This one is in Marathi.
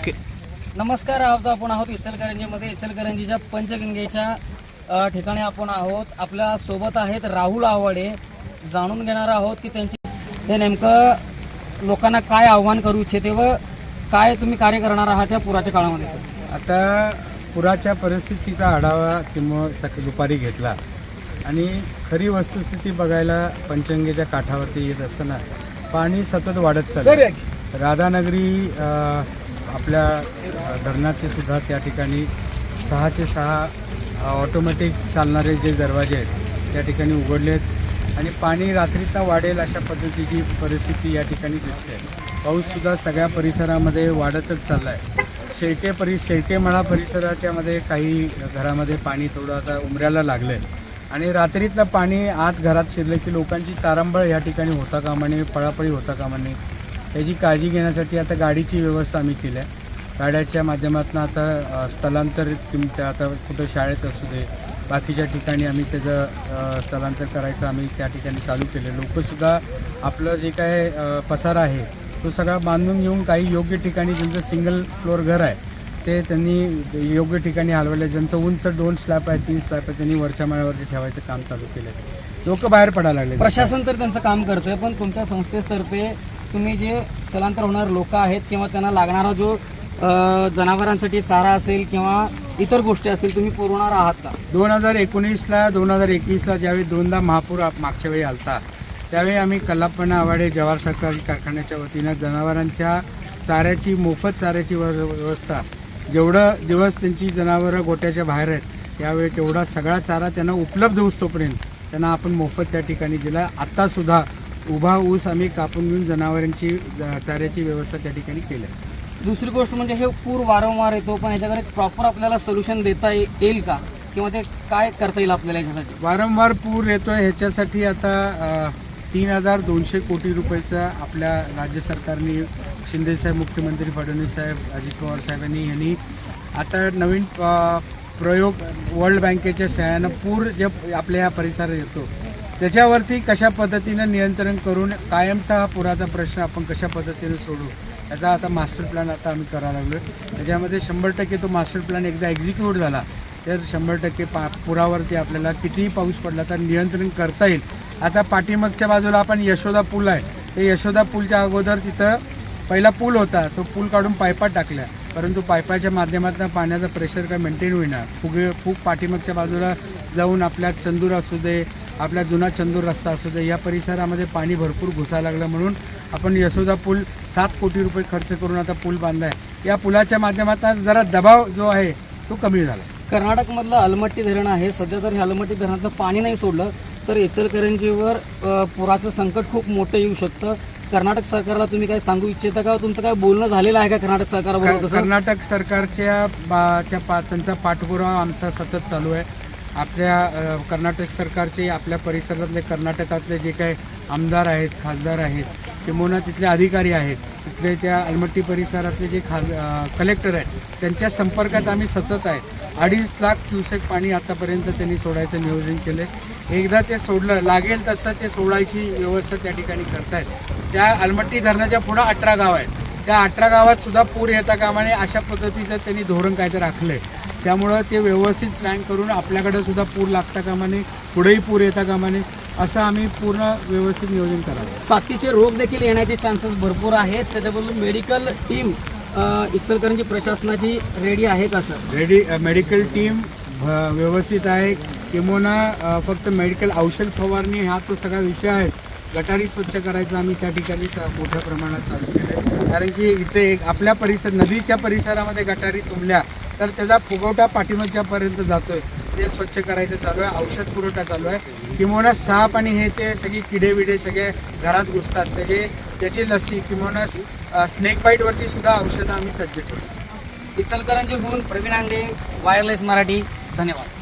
ओके. नमस्कार आज आपण आहोत इचलकरंजीमध्ये. इचलकरंजीच्या पंचगंगेच्या ठिकाणी आपण आहोत. आपल्यासोबत आहेत राहुल आवाडे जाणून घेणार आहोत की त्यांची हे नेमकं लोकांना काय आव्हान करू इच्छिते व काय तुम्ही कार्य करणार आहात या पुराच्या काळामध्ये सर? आता पुराच्या परिस्थितीचा आढावा किंवा सकाळी दुपारी घेतला. आणि खरी वस्तुस्थिती बघायला पंचंगेच्या काठावरती येत असताना पाणी सतत वाढत चाललं राधानगरी आपल्या धरणाचे सुद्धा त्या ठिकाणी सहाचे सहा ऑटोमॅटिक चालणारे जे दरवाजे आहेत त्या ठिकाणी उघडलेत आणि पाणी रात्रीतनं वाढेल अशा पद्धतीची परिस्थिती या ठिकाणी दिसते. पाऊससुद्धा सगळ्या परिसरामध्ये वाढतच चालला आहे शेळके परि शेळके मळा परिसराच्यामध्ये काही घरामध्ये पाणी थोडं आता उमऱ्याला लागलं आहे आणि रात्रीतलं पाणी आत घरात शिरलं की लोकांची तारंबळ या ठिकाणी होता कामा नये पळापळी होता कामा याची त्याची काळजी घेण्यासाठी आता गाडीची व्यवस्था आम्ही केली आहे. गाड्याच्या माध्यमातून आता स्थलांतर किंमत आता कुठं शाळेत असू दे बाकीच्या ठिकाणी आम्ही त्याचं स्थलांतर करायचं आम्ही त्या ठिकाणी चालू केलं लोकंसुद्धा आपलं जे काय पसार पसारा आहे तो सगळा बांधून घेऊन काही योग्य ठिकाणी ज्यांचं सिंगल फ्लोअर घर आहे ते त्यांनी योग्य ठिकाणी हलवले ज्यांचं उंच दोन स्लॅब आहे तीन स्लॅब आहे त्यांनी वरच्या माळ्यावरती ठेवायचं काम चालू केलं लोक बाहेर पडायला लागले प्रशासन तर त्यांचं काम करतोय पण तुमच्या संस्थेतर्फे तुम्ही जे स्थलांतर होणारे लोक आहेत किंवा त्यांना लागणारा जो जनावरांसाठी चारा असेल किंवा इतर गोष्टी असतील तुम्ही पुरवणार आहात का? दोन हजार एकोणीसला दोन हजार एकवीसला ज्यावेळी दोनदा महापूर मागच्या वेळी आलता त्यावेळी आम्ही कल्लापण्णा आवाडे जवाहर सहकारी कारखान्याच्या वतीनं जनावरांच्या चाऱ्याची मोफत चाऱ्याची व्यवस्था जेवढं दिवस त्यांची जनावरं गोट्याच्या बाहेर आहेत त्यावेळी तेवढा सगळा चारा त्यांना उपलब्ध होऊस तोपर्यंत त्यांना आपण मोफत त्या ठिकाणी दिला. आत्तासुद्धा उभा ऊस आम्ही कापून घेऊन जनावरांची चाऱ्याची व्यवस्था त्या ठिकाणी केली आहे. दुसरी गोष्ट म्हणजे हे पूर वारंवार येतो पण याच्याकडे प्रॉपर आपल्याला सोल्युशन देता ये- येईल का? किंवा ते काय करता येईल आपल्याला याच्यासाठी? वारंवार पूर येतोय ह्याच्यासाठी आता तीन हजार दोनशे कोटी रुपयाचा आपल्या राज्य सरकारने शिंदेसाहेब मुख्यमंत्री फडणवीस साहेब अजित पवार साहेबांनी यांनी आता नवीन प्रयोग वर्ल्ड बँकेच्या सहाय्यानं पूर जे आपल्या ह्या परिसरात येतो त्याच्यावरती कशा पद्धतीनं नियंत्रण करून कायमचा हा पुराचा प्रश्न आपण कशा पद्धतीने सोडू याचा आता मास्टर प्लॅन आता आम्ही करायला लागलो त्याच्यामध्ये शंभर टक्के तो मास्टर प्लॅन एकदा एक्झिक्यूट झाला तर शंभर टक्के पा पुरावरती आपल्याला कितीही पाऊस पडला तर नियंत्रण करता येईल. आता पाठीमागच्या बाजूला आपण यशोदा पूल आहे. ते यशोदा पूलच्या अगोदर तिथं पहिला पूल होता तो पूल काढून पायपा टाकल्या. परंतु पायपाच्या माध्यमातून पाण्याचा प्रेशर काय मेंटेन होईना. फुगे फूग पाठीमागच्या बाजूला जाऊन आपल्या चंदूर असू दे आपला जुना चंदूर रस्ता असू दे या परिसरामध्ये पाणी भरपूर घुसायला लागलं म्हणून आपण यशोदा पूल सात कोटी रुपये खर्च करून आता पूल बांधलाय. या पुलाच्या माध्यमातून जरा दबाव जो आहे तो कमी झाला. कर्नाटकमधलं अलमट्टी धरण आहे. सध्या जर हे अलमट्टी धरणातलं पाणी नाही सोडलं तर इचलकरंजीवर पुराचं संकट खूप मोठं येऊ शकतं. कर्नाटक सरकारला तुम्ही काय सांगू इच्छिता का? तुमचं काय बोलणं झालेलं आहे का कर्नाटक सरकारबरोबर कर्नाटक सरकारच्या त्यांचा पाठपुरावा आमचा सतत चालू आहे. आपल्या कर्नाटक सरकारचे आपल्या परिसरातले कर्नाटकातले जे काही आमदार आहेत खासदार आहेत किंबहुना तिथले अधिकारी आहेत तिथले त्या अलमट्टी परिसरातले जे खा कलेक्टर आहेत त्यांच्या संपर्कात आम्ही सतत आहे. अडीच लाख क्युसेक पाणी आतापर्यंत त्यांनी सोडायचं नियोजन केलं एकदा ते सोडलं लागेल तसं ते सोडायची व्यवस्था त्या ठिकाणी करतायत. त्या अलमट्टी धरणाच्या पुढं अठरा गाव आहेत. त्या अठरा गावात सुद्धा पूर येता कामाने अशा पद्धतीचं त्यांनी धोरण काय तर राखलं आहे त्यामुळं ते व्यवस्थित प्लॅन करून आपल्याकडे सुद्धा पूर लागता कामाने पुढेही पूर येता कामाने असं आम्ही पूर्ण व्यवस्थित नियोजन करावं. साथीचे रोग देखील येण्याचे चान्सेस भरपूर आहेत. त्याच्याबरोबर मेडिकल टीम इचलकरंजी प्रशासनाची रेडी आहे का सर रेडी मेडिकल टीम व्यवस्थित आहे. किंवा फक्त मेडिकल औषध फवारणी हा तो सगळा विषय आहे. गटारी स्वच्छ करायचं आम्ही त्या ठिकाणी मोठ्या प्रमाणात चालू केलं आहे कारण की इथे एक आपल्या परिसर नदीच्या परिसरामध्ये गटारी तुंबल्या तर त्याचा फुगवटा पाठीमागच्यापर्यंत जातोय. ते स्वच्छ करायचं चालू आहे औषध पुरवठा चालू आहे. किंवा साप आणि हे ते सगळी किडे विडे सगळे घरात घुसतात. त्याचे त्याची लसी किंवा स्नेक बाईटवरती सुद्धा औषधं आम्ही सज्ज ठेवतो. होऊन प्रवीण आंडे वायरलेस मराठी. धन्यवाद.